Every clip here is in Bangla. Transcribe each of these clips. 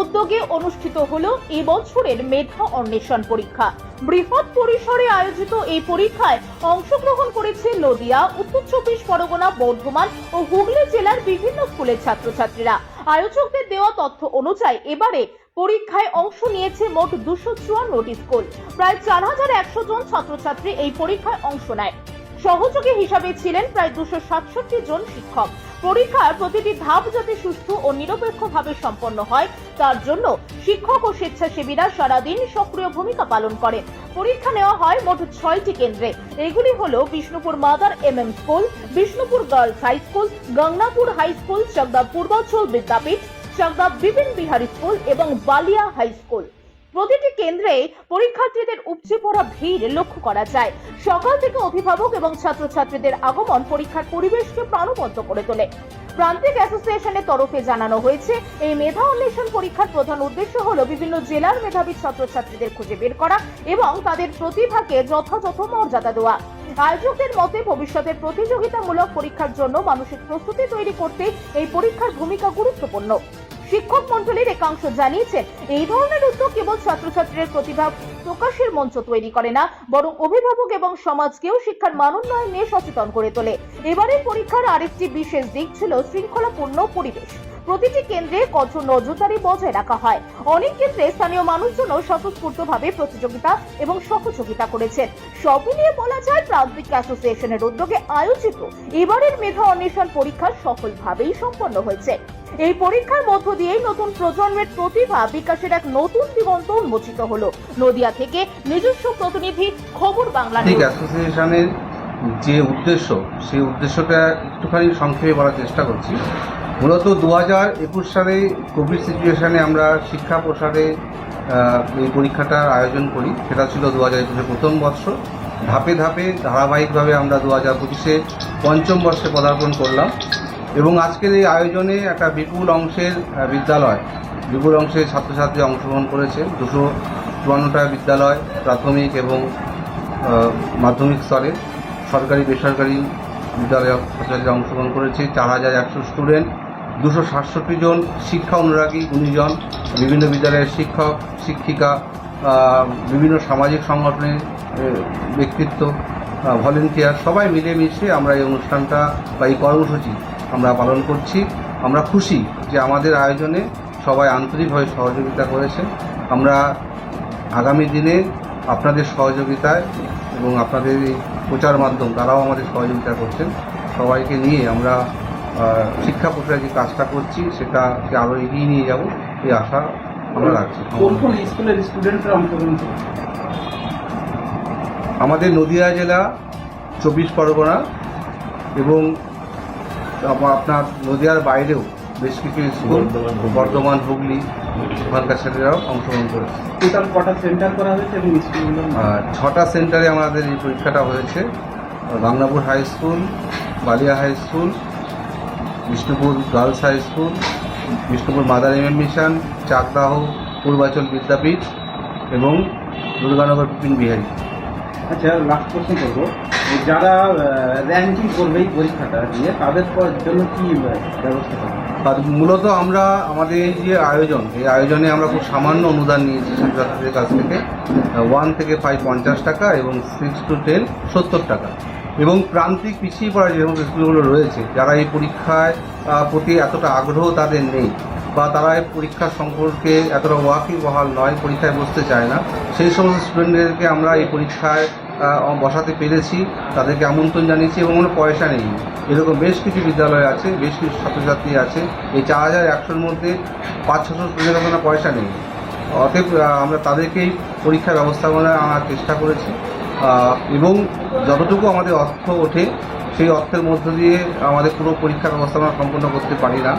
উদ্যোগে অনুষ্ঠিত হলো এবছরের মেধা অন্বেষণ পরীক্ষা। বৃহৎ পরিসরে আয়োজিত এই পরীক্ষায় অংশগ্রহণ করেছে নদিয়া, উত্তর চব্বিশ পরগনা, বর্ধমান ও হুগলি জেলার বিভিন্ন স্কুলের ছাত্রছাত্রীরা। আয়োজকদের দেওয়া তথ্য অনুযায়ী এবারে পরীক্ষায় অংশ নিয়েছে মোট দুশো চুয়ান্নটি স্কুল। প্রায় চার হাজার একশো জন ছাত্রছাত্রী এই পরীক্ষায় অংশ নেয়। সহযোগী হিসাবে ছিলেন প্রায় দুশো সাতষট্টি জন শিক্ষক। পরীক্ষার প্রতিটি ধাপ যাতে সুস্থ ও নিরপেক্ষভাবে সম্পন্ন হয়, তার জন্য শিক্ষক ও স্বেচ্ছাসেবীরা সারাদিন সক্রিয় ভূমিকা পালন করেন পরীক্ষা নেওয়া হয় মোট ছয়টি কেন্দ্রে। এগুলি হলো Bishnupur mother M M school, Bishnupur girls high school, Gangapur high school Chakdah Purbanchal Vidyapith Chakdah Bipin Bihari school এবং বালিয়া হাই স্কুল। প্রতিটি কেন্দ্রে পরীক্ষার্থীদের উপচে পড়া ভিড় লক্ষ্য করা যায়। সকাল থেকে অভিভাবক এবং ছাত্রছাত্রীদের আগমন পরীক্ষার পরিবেশকে প্রাণবন্ত করে তোলে। প্রান্তিক অ্যাসোসিয়েশনের তরফে জানানো হয়েছে, এই মেধা অন্বেষণ পরীক্ষার প্রধান উদ্দেশ্য হল বিভিন্ন জেলার মেধাবী ছাত্রছাত্রীদের খুঁজে বের করা এবং তাদের প্রতিভাকে যথাযথ মর্যাদা দেওয়া। আয়োজকদের মতে, ভবিষ্যতের প্রতিযোগিতামূলক পরীক্ষার জন্য মানসিক প্রস্তুতি তৈরি করতে এই পরীক্ষার ভূমিকা গুরুত্বপূর্ণ। শিক্ষক মন্ডলীর একাংশ জানিয়েছেন এই ধরনের উদ্যোগ কেবল ছাত্রছাত্রীদের প্রতিভা প্রকাশের মঞ্চ তৈরি করে না, বরং অভিভাবক এবং সমাজকেও শিক্ষার মানোন্নয়ন নিয়ে সচেতন করে তোলে। এবারের পরীক্ষার আরেকটি বিশেষ দিক ছিল শৃঙ্খলাপূর্ণ পরিবেশ। প্রতিটি কেন্দ্রে কঠোর নজরদারি বজায় রাখা হয়। অনেক ক্ষেত্রে স্থানীয় মানুষজনও স্বতঃস্ফূর্তভাবে প্রতিযোগিতা এবং সহযোগিতা করেছেন। সব মিলিয়ে বলা যায়, প্রান্তিক অ্যাসোসিয়েশনের উদ্যোগে আয়োজিত এবারের মেধা অন্বেষণ পরীক্ষা সফলভাবেই সম্পন্ন হয়েছে। এই পরীক্ষার মধ্য দিয়েই নতুন প্রজন্মের প্রতিভা বিকাশের এক নতুন দিগন্ত উন্মোচিত হলো। নদিয়া থেকে নিজস্ব প্রতিনিধি খবর বাংলা অ্যাসোসিয়েশনের যে উদ্দেশ্য সেই উদ্দেশ্যটা একটুখানি সংক্ষেপে বলার চেষ্টা করছি। মূলত দু হাজার একুশ সালে কোভিড সিচুয়েশানে আমরা শিক্ষা প্রসারে এই পরীক্ষাটার আয়োজন করি। সেটা ছিল দু হাজার একুশে প্রথম বর্ষ ধাপে ধাপে ধারাবাহিকভাবে আমরা দু হাজার পঁচিশে পঞ্চম বর্ষে পদার্পণ করলাম। এবং আজকের এই আয়োজনে একটা বিপুল অংশের বিদ্যালয়, বিপুল অংশের ছাত্রছাত্রী অংশগ্রহণ করেছে। দুশো চুয়ান্নটা বিদ্যালয় প্রাথমিক এবং মাধ্যমিক স্তরে সরকারি, বেসরকারি বিদ্যালয়ে ছাত্রছাত্রীরা অংশগ্রহণ করেছে। চার হাজার একশো স্টুডেন্ট, দুশো সাতষট্টি জন শিক্ষা অনুরাগী গুণীজন বিভিন্ন বিদ্যালয়ের শিক্ষক, শিক্ষিকা বিভিন্ন সামাজিক সংগঠনের ব্যক্তিত্ব ভলেন্টিয়ার সবাই মিলেমিশে আমরা এই অনুষ্ঠানটা বা এই কর্মসূচি আমরা পালন করছি। আমরা খুশি যে আমাদের আয়োজনে সবাই আন্তরিকভাবে সহযোগিতা করেছে আমরা আগামী দিনে আপনাদের সহযোগিতায় এবং আপনাদের এই প্রচার মাধ্যম তারাও আমাদের সহযোগিতা করছেন। সবাইকে নিয়ে আমরা শিক্ষা প্রসারে যে কাজটা করছি সেটাকে আরও এগিয়ে নিয়ে যাব এই আশা আমরা রাখছি। কোন কোন স্কুলের স্টুডেন্টরা অংশগ্রহণ করেছে? আমাদের নদিয়া জেলা চব্বিশ পরগনা এবং আপনার নদিয়ার বাইরেও বেশ কিছু স্কুল বর্ধমান হুগলি ওখানকার ছেলেরাও অংশগ্রহণ করেছে। টোটাল কটা সেন্টার করা হয়েছে এবং? আর ছটা সেন্টারে আমাদের এই পরীক্ষাটা হয়েছে। Banglapur high school Balia high school Bishnupur girls high school Bishnupur mother M M mission Chakdah Purbachal Vidyapith এবং দুর্গানগর বিপিন বিহারী। আচ্ছা লাস্ট প্রশ্ন করব। যারা র্যাঙ্কিং করবে এই পরীক্ষাটা দিয়ে তাদের জন্য কি ব্যবস্থা আর মূলত আমরা, আমাদের এই যে আয়োজন, এই আয়োজনে আমরা খুব সামান্য অনুদান নিয়েছি ছাত্রছাত্রীদের কাছ থেকে ওয়ান থেকে ফাইভ পঞ্চাশ টাকা এবং সিক্স টু টেন সত্তর টাকা। এবং প্রান্তিক পিছিয়ে পড়া যে সমস্ত স্কুলগুলো রয়েছে, যারা এই পরীক্ষায় প্রতি এতটা আগ্রহ তাদের নেই বা তারা পরীক্ষা সম্পর্কে এতটা ওয়াকি বহাল নয়, পরীক্ষায় বসতে চায় না। সেই সমস্ত স্টুডেন্টদেরকে আমরা এই পরীক্ষায় বসাতে পেরেছি। তাদেরকে আমন্ত্রণ জানিয়েছি এবং কোনো পয়সা নেই। এরকম বেশ কিছু বিদ্যালয় আছে, বেশ কিছু ছাত্রছাত্রী আছে। এই চার হাজার একশোর মধ্যে পাঁচ ছশো স্টুডেন্টের কোনো পয়সা নেই। অতএব আমরা তাদেরকেই পরীক্ষা ব্যবস্থাপনা আনার চেষ্টা করেছি। এবং যতটুকু আমাদের অর্থ ওঠে সেই অর্থের মধ্য দিয়ে আমাদের পুরো পরীক্ষা ব্যবস্থাপনা সম্পন্ন করতে পারি না।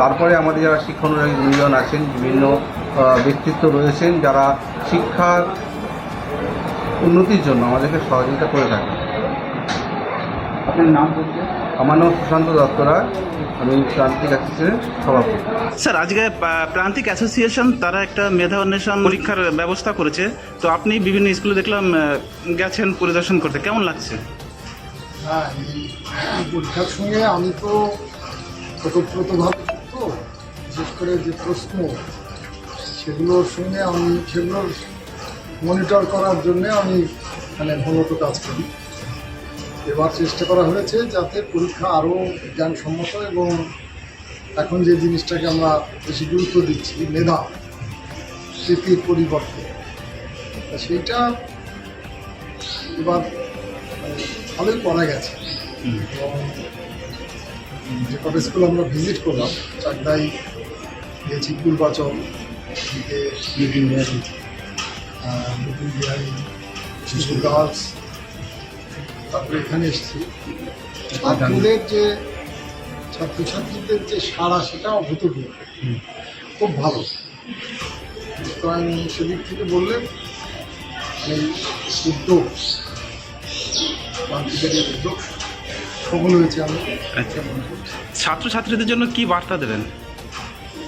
তারপরে আমাদের যারা শিক্ষানুরাগী গুণীজন আছেন বিভিন্ন ব্যক্তিত্ব রয়েছেন যারা শিক্ষার উন্নতির জন্য আমাদেরকে সহযোগিতা করে থাকেন। আপনার নাম আমার নাম সুশান্ত দত্ত রায় আমি প্রান্তিক অ্যাসোসিয়েশনের সভাপতি। স্যার আজকে প্রান্তিক অ্যাসোসিয়েশন তারা একটা মেধা অন্বেষণ পরীক্ষার ব্যবস্থা করেছে। তো আপনি বিভিন্ন স্কুলে দেখলাম গেছেন পরিদর্শন করতে। কেমন লাগছে? হ্যাঁ পরীক্ষার সঙ্গে আমি তো ওতপ্রোতভাবে যুক্ত। বিশেষ করে যে প্রশ্ন, সেগুলোর সঙ্গে আমি সেগুলোর মনিটর করার জন্যে আমি মানে মূলত কাজ করি। এবার চেষ্টা করা হয়েছে যাতে পরীক্ষা আরও জ্ঞানসম্মত এবং এখন যে জিনিসটাকে আমরা বেশি গুরুত্ব দিচ্ছি, মেধা, স্মৃতির পরিবর্তে সেইটা এবার ভালোই করা গেছে। এবং যে কটা স্কুল আমরা ভিজিট করলাম চাকদাই গেছি পূর্বাচল দিকে বিপিন বিহারি। বিপিন বিহারি শিশু গার্লস তারপরে এখানে এসেছি। স্কুলের যে ছাত্রছাত্রীদের যে সারা সেটা অভূতপূর্ব। খুব ভালো। সুতরাং সেদিক থেকে বললে এই উদ্যোগ প্রান্তিকের এই উদ্যোগ সফল হয়েছে আমি আচ্ছা। ছাত্রছাত্রীদের জন্য কি বার্তা দেবেন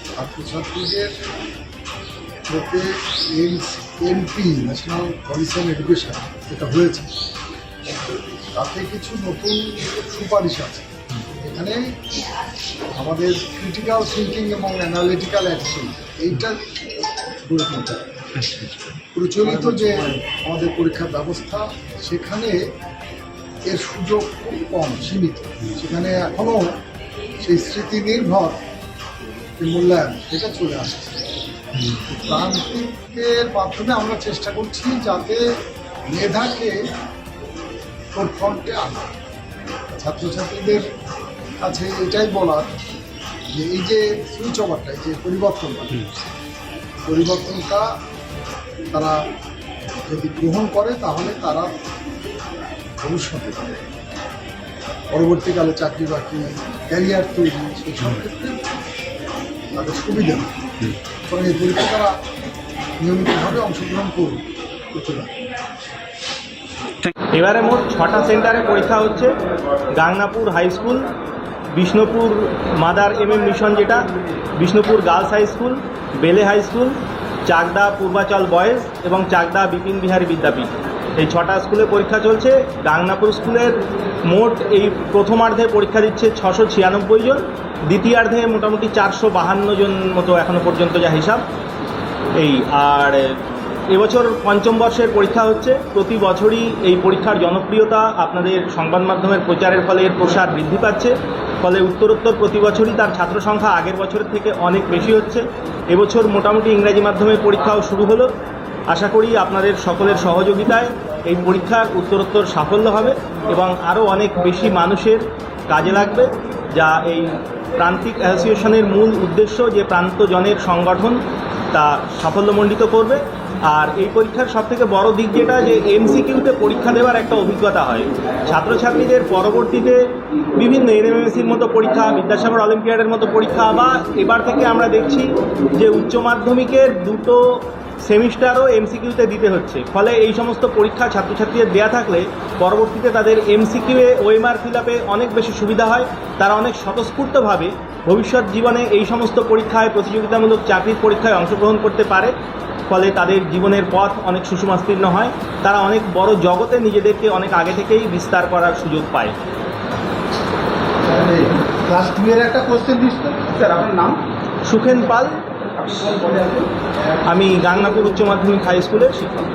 ছাত্রছাত্রীদের যাতে এমপি ন্যাশনাল অন এডুকেশন যেটা হয়েছে তাতে কিছু নতুন সুপারিশ আছে এখানে আমাদের ক্রিটিক্যাল থিঙ্কিং এবং অ্যানালিটিক্যাল অ্যাকশন এইটা গড়ে তুলতে হবে। প্রচলিত যে আমাদের পরীক্ষার ব্যবস্থা সেখানে এর সুযোগ খুব কম সীমিত। সেখানে এখনও সেই স্মৃতি নির্ভর যে মূল্যায়ন সেটা চলে আসছে। প্রান্তিকের মাধ্যমে আমরা চেষ্টা করছি যাতে মেধাকে ফ্রন্টে আনা। ছাত্রছাত্রীদের কাছে এটাই বলার যে এই যে সুইচ ওভারটা যে পরিবর্তনটা পরিবর্তনটা তারা যদি গ্রহণ করে তাহলে তারা ভবিষ্যতে পরবর্তীকালে চাকরি বাকরি ক্যারিয়ার তৈরি সেই সব ক্ষেত্রে তাদের সুবিধা। সুতরাং এই পরীক্ষা তারা নিয়মিতভাবে অংশগ্রহণ করুন করতে পারে এবারে মোট ছটা সেন্টারে পরীক্ষা হচ্ছে। Gangnapur high school Bishnupur mother M M mission যেটা Bishnupur girls high school Bele high school Chakdah Purbachal boys এবং চাকদা বিপিন বিহারী বিদ্যাপীঠ। এই ছটা স্কুলে পরীক্ষা চলছে। গাংনাপুর স্কুলের মোট এই প্রথমার্ধে পরীক্ষা দিচ্ছে ছশো ছিয়ানব্বই জন। দ্বিতীয়ার্ধে মোটামুটি চারশো বাহান্ন জন মতো এখনও পর্যন্ত যা হিসাব। এই আর এবছর পঞ্চম বর্ষের পরীক্ষা হচ্ছে। প্রতি বছরই এই পরীক্ষার জনপ্রিয়তা আপনাদের সংবাদ মাধ্যমের প্রচারের ফলে এর প্রসার বৃদ্ধি পাচ্ছে। ফলে উত্তরোত্তর প্রতি বছরই তার ছাত্র সংখ্যা আগের বছরের থেকে অনেক বেশি হচ্ছে। এবছর মোটামুটি ইংরাজি মাধ্যমে পরীক্ষাও শুরু হলো। আশা করি আপনাদের সকলের সহযোগিতায় এই পরীক্ষার উত্তরোত্তর সাফল্য হবে এবং আরও অনেক বেশি মানুষের কাজে লাগবে, যা এই প্রান্তিক অ্যাসোসিয়েশনের মূল উদ্দেশ্য যে প্রান্তজনের সংগঠন তা সাফল্যমণ্ডিত করবে। আর এই পরীক্ষার সবথেকে বড় দিক যেটা, যে এমসিকিউতে পরীক্ষা দেওয়ার একটা অভিজ্ঞতা হয়। ছাত্রছাত্রীদের পরবর্তীতে বিভিন্ন এনএমএসির মতো পরীক্ষা, বিদ্যাসাগর অলিম্পিয়াডের মতো পরীক্ষা, বা এবার থেকে আমরা দেখছি যে উচ্চ মাধ্যমিকের দুটো সেমিস্টারও এমসিকিউতে দিতে হচ্ছে। ফলে এই সমস্ত পরীক্ষা ছাত্রছাত্রীদের দেয়া থাকলে পরবর্তীতে তাদের এমসিকিউয়ে ওএমআর ফিল আপে অনেক বেশি সুবিধা হয়। তারা অনেক স্বতঃস্ফূর্তভাবে ভবিষ্যৎ জীবনে এই সমস্ত পরীক্ষায় প্রতিযোগিতামূলক চাকরির পরীক্ষায় অংশগ্রহণ করতে পারে। ফলে তাদের জীবনের পথ অনেক সুষমাস্তীর্ণ হয়। তারা অনেক বড় জগতে নিজেদেরকে অনেক আগে থেকেই বিস্তার করার সুযোগ পায়। ক্লাস টু এর একটা কোশ্চেন দিস স্যার আপনার নাম? সুখেন পাল। আমি গাংনাপুর উচ্চ মাধ্যমিক হাই স্কুলের শিক্ষক।